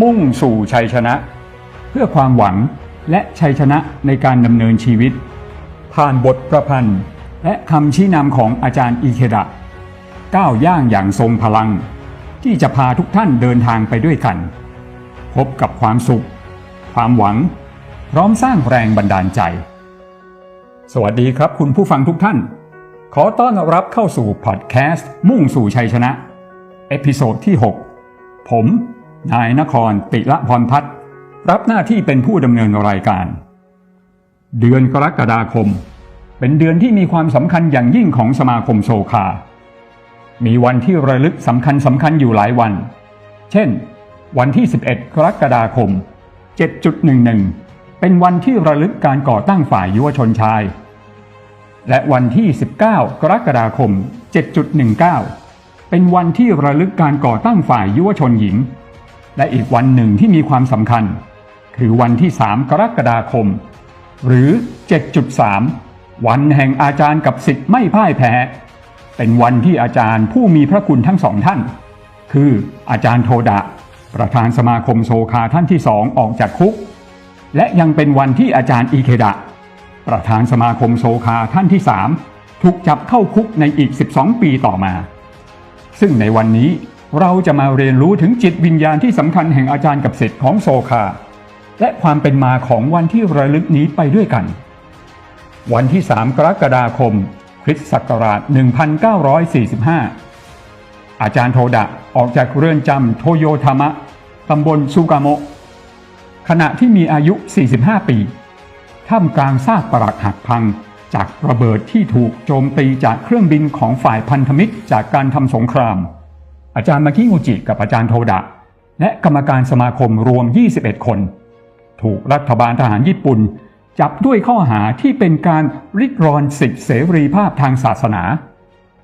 มุ่งสู่ชัยชนะ เพื่อความหวังและชัยชนะในการดำเนินชีวิต ผ่านบทประพันธ์ และคำชี้นำของอาจารย์อีเคดะก้าวย่างอย่างทรงพลัง ที่จะพาทุกท่านเดินทางไปด้วยกัน พบกับความสุข ความหวัง พร้อมสร้างแรงบันดาลใจ สวัสดีครับคุณผู้ฟังทุกท่าน ขอต้อนรับเข้าสู่พอดแคสต์มุ่งสู่ชัยชนะ เอพิโซดที่ 6 ผม นายนครติละพรพัฒน์รับหน้าที่เป็นผู้ดำเนินรายการ เดือนกรกฎาคม เป็นเดือนที่มีความสำคัญอย่างยิ่งของสมาคมโซคา มีวันที่ระลึกสำคัญสำคัญอยู่หลายวัน เช่น วันที่ 11 กรกฎาคม 7.11 เป็นวันที่ระลึกการก่อตั้งฝ่ายยุวชนชาย และวันที่ 19 กรกฎาคม 7.19 เป็นวันที่ระลึกการก่อตั้งฝ่ายยุวชนหญิง และอีกวันหนึ่งที่มีความสำคัญ คือวันที่ 3 กรกฎาคม หรือ 7.3 วันแห่งอาจารย์กับสิทธิ์ไม่พ่ายแพ้ เป็นวันที่อาจารย์ผู้มีพระคุณทั้งสองท่าน คืออาจารย์โทดะ ประธานสมาคมโซคาท่านที่สองออกจากคุก และยังเป็นวันที่อาจารย์อีเคดะ ประธานสมาคมโซคาท่านที่3ถูกจับเข้าคุกในอีก 12 ปีต่อมา ซึ่งในวันนี้ เราจะมาเรียนรู้ถึงจิตวิญญาณที่สำคัญแห่งอาจารย์กับศิษย์ของโซคา และความเป็นมาของวันที่ระลึกนี้ไปด้วยกัน วันที่ 3 กรกฎาคม คริสตศักราช 1945 อาจารย์โทดะออกจากเรือนจำโทโยทามะตำบลซูกาโมะขณะที่มีอายุ 45 ปีท่ามกลางซากปรักหักพังจากระเบิดที่ถูกโจมตีจากเครื่องบินของฝ่ายพันธมิตรจากการทำสงคราม อาจารย์มาคิงูจิกับอาจารย์โทดะ และกรรมการสมาคมรวม 21 คน ถูกรัฐบาลทหารญี่ปุ่น จับด้วยข้อหาที่เป็นการริดรอนสิทธิเสรีภาพทางศาสนา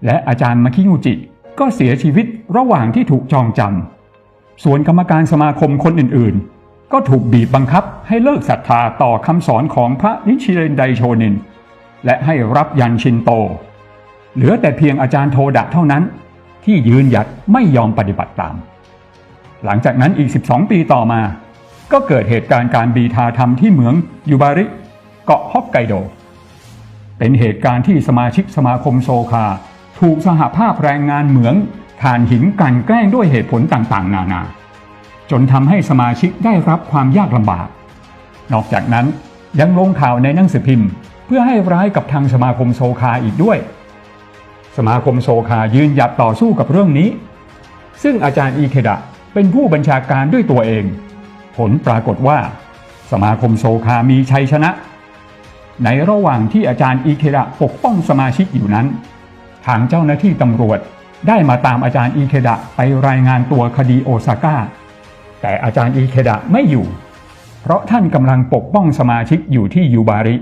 และอาจารย์มาคิงูจิก็เสียชีวิตระหว่างที่ถูกจองจำส่วนกรรมการสมาคมคนอื่นๆ ก็ถูกบีบบังคับให้เลิกศรัทธาต่อคำสอนของพระนิชิเรนไดโชนิน และให้รับยันชินโต เหลือแต่เพียงอาจารย์โทดะเท่านั้น ที่ยืนหยัดไม่ยอมปฏิบัติตาม หลังจากนั้นอีก 12 ปีต่อมา ก็เกิดเหตุการณ์การบีทาธรรมที่เหมืองยูบาริ เกาะฮอกไกโด เป็นเหตุการณ์ที่สมาชิกสมาคมโซคา ถูกสหภาพแรงงานเหมืองถ่านหินกันแกล้งด้วยเหตุผลต่างๆ นานา จนทำให้สมาชิกได้รับความยากลำบาก นอกจากนั้นยังลงข่าวในหนังสือพิมพ์ เพื่อให้ร้ายกับทางสมาคมโซคาอีกด้วย สมาคมโซคายืนหยัดต่อสู้กับเรื่องนี้ ซึ่งอาจารย์อีเคดะเป็นผู้บัญชาการด้วยตัวเอง ผลปรากฏว่า สมาคมโซคามีชัยชนะ ในระหว่างที่อาจารย์อีเคดะปกป้องสมาชิกอยู่นั้น ทางเจ้าหน้าที่ตำรวจได้มาตามอาจารย์อีเคดะไปรายงานตัวคดีโอซาก้า แต่อาจารย์อีเคดะไม่อยู่ เพราะท่านกำลังปกป้องสมาชิกอยู่ที่ยูบาริ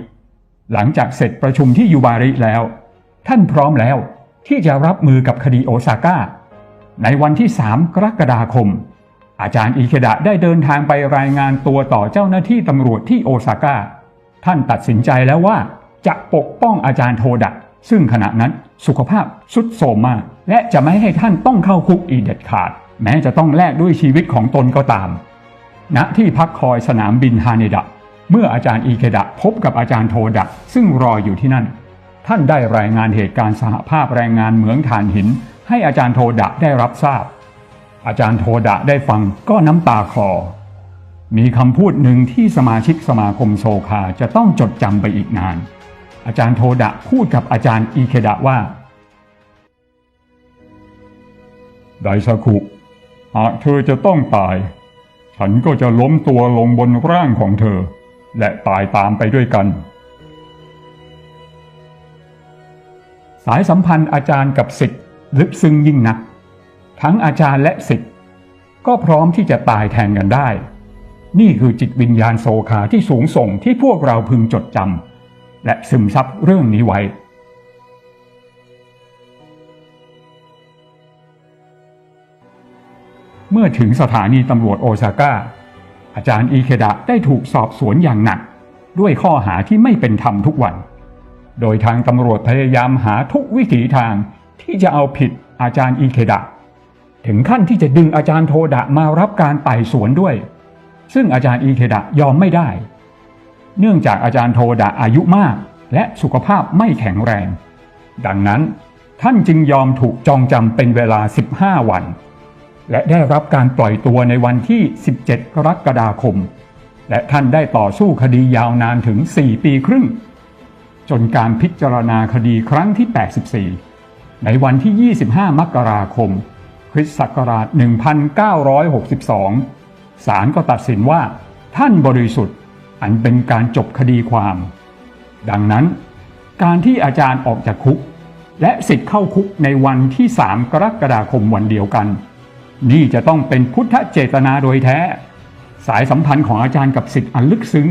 หลังจากเสร็จประชุมที่ยูบาริแล้ว ท่านพร้อมแล้ว ที่จะรับมือกับคดีโอซาก้า ในวันที่ 3 กรกฎาคม อาจารย์อิเคดะได้เดินทางไปรายงานตัวต่อเจ้าหน้าที่ตำรวจที่โอซาก้า ท่านตัดสินใจแล้วว่าจะปกป้องอาจารย์โทดะ ซึ่งขณะนั้นสุขภาพสุดโทรมมาก และจะไม่ให้ท่านต้องเข้าคุกอีเด็ดขาด แม้จะต้องแลกด้วยชีวิตของตนก็ตาม ณที่พักคอยสนามบินฮาเนดะ เมื่ออาจารย์อีเคดะพบกับอาจารย์โทดะ ซึ่งรออยู่ที่นั่น ท่านได้รายงานเหตุการณ์สหภาพแรงงานเหมืองถ่านหิน ให้อาจารย์โทดะได้รับทราบ อาจารย์โทดะได้ฟังก็น้ำตาคลอ มีคำพูดหนึ่งที่สมาชิกสมาคมโซคาจะต้องจดจำไปอีกนาน อาจารย์โทดะพูดกับอาจารย์อีเคดะว่า ไดซาคุหากเธอจะต้องตาย ฉันก็จะล้มตัวลงบนร่างของเธอ และตายตามไปด้วยกัน สายสัมพันธ์อาจารย์กับศิษย์ลึกซึ้งยิ่งนัก ทั้งอาจารย์และศิษย์ก็พร้อมที่จะตายแทนกันได้ นี่คือจิตวิญญาณโซคาที่สูงส่งที่พวกเราพึงจดจำและซึมซับเรื่องนี้ไว้เมื่อถึงสถานีตำรวจโอซาก้า อาจารย์อีเคดะได้ถูกสอบสวนอย่างหนัก ด้วยข้อหาที่ไม่เป็นธรรมทุกวัน โดยทางตำรวจพยายามหาทุกวิถีทางที่จะเอาผิดอาจารย์อีเคดะ ถึงขั้นที่จะดึงอาจารย์โทดะมารับการไต่สวนด้วย ซึ่งอาจารย์อีเคดะยอมไม่ได้ เนื่องจากอาจารย์โทดะอายุมาก และสุขภาพไม่แข็งแรง ดังนั้นท่านจึงยอมถูกจองจำเป็นเวลา 15 วัน และได้รับการปล่อยตัวในวันที่ 17 กรกฎาคม และท่านได้ต่อสู้คดียาวนานถึง 4 ปีครึ่ง จนการพิจารณาคดีครั้งที่ 84 ในวันที่ 25 มกราคม คริสต์ศักราช 1962 ศาลก็ตัดสินว่าท่านบริสุทธิ์ อันเป็นการจบคดีความ ดังนั้น การที่อาจารย์ออกจากคุก และสิทธิ์เข้าคุกในวันที่ 3 กรกฎาคมวันเดียวกัน นี่จะต้องเป็นพุทธเจตนาโดยแท้ สายสัมพันธ์ของอาจารย์กับสิทธิ์อันลึกซึ้ง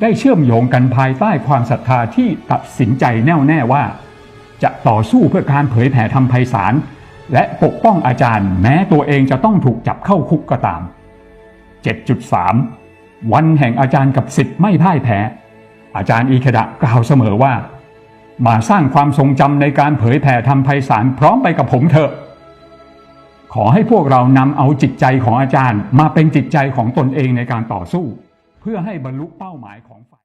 ได้เชื่อมโยงกันภายใต้ความศรัทธาที่ตัดสินใจแน่วแน่ว่า จะต่อสู้เพื่อการเผยแผ่ธรรมไพศาลและปกป้องอาจารย์ แม้ตัวเองจะต้องถูกจับเข้าคุกก็ตาม 7.3 วันแห่งอาจารย์กับสิทธิ์ไม่พ่ายแพ้ อาจารย์อีเคดะกล่าวเสมอว่า มาสร้างความทรงจำในการเผยแผ่ธรรมไพศาลพร้อมไปกับผมเถอะ ขอให้พวกเรานำเอาจิตใจของอาจารย์ มาเป็นจิตใจของตนเองในการต่อสู้ พื่อให้บรรลุเป้าหมายของฝ่าย